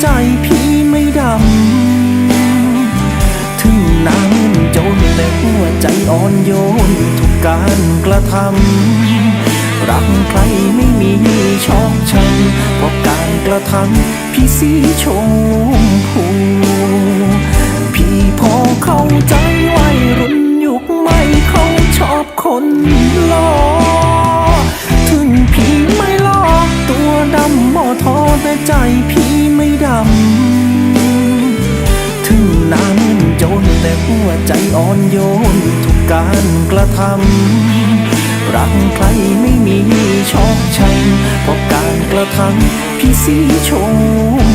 ใจพี่ไม่ดำ ถึงน้ำมัจนแต่หัวใจอ่อนโยนทุกการกระทำ รักใครไม่มีชอกช้ำเพราะการกระทำพี่สีชมพูพี่พอเข้าใจวัยรุ่นยุคใหม่เขาชอบคนหลอก แต่ใจพี่ไม่ดำ ถึงหน้าเงินจนแต่หัวใจอ่อนโยนทุกการกระทำ รักใครไม่มีชอกชัยเพราะการกระทำพี่สีชม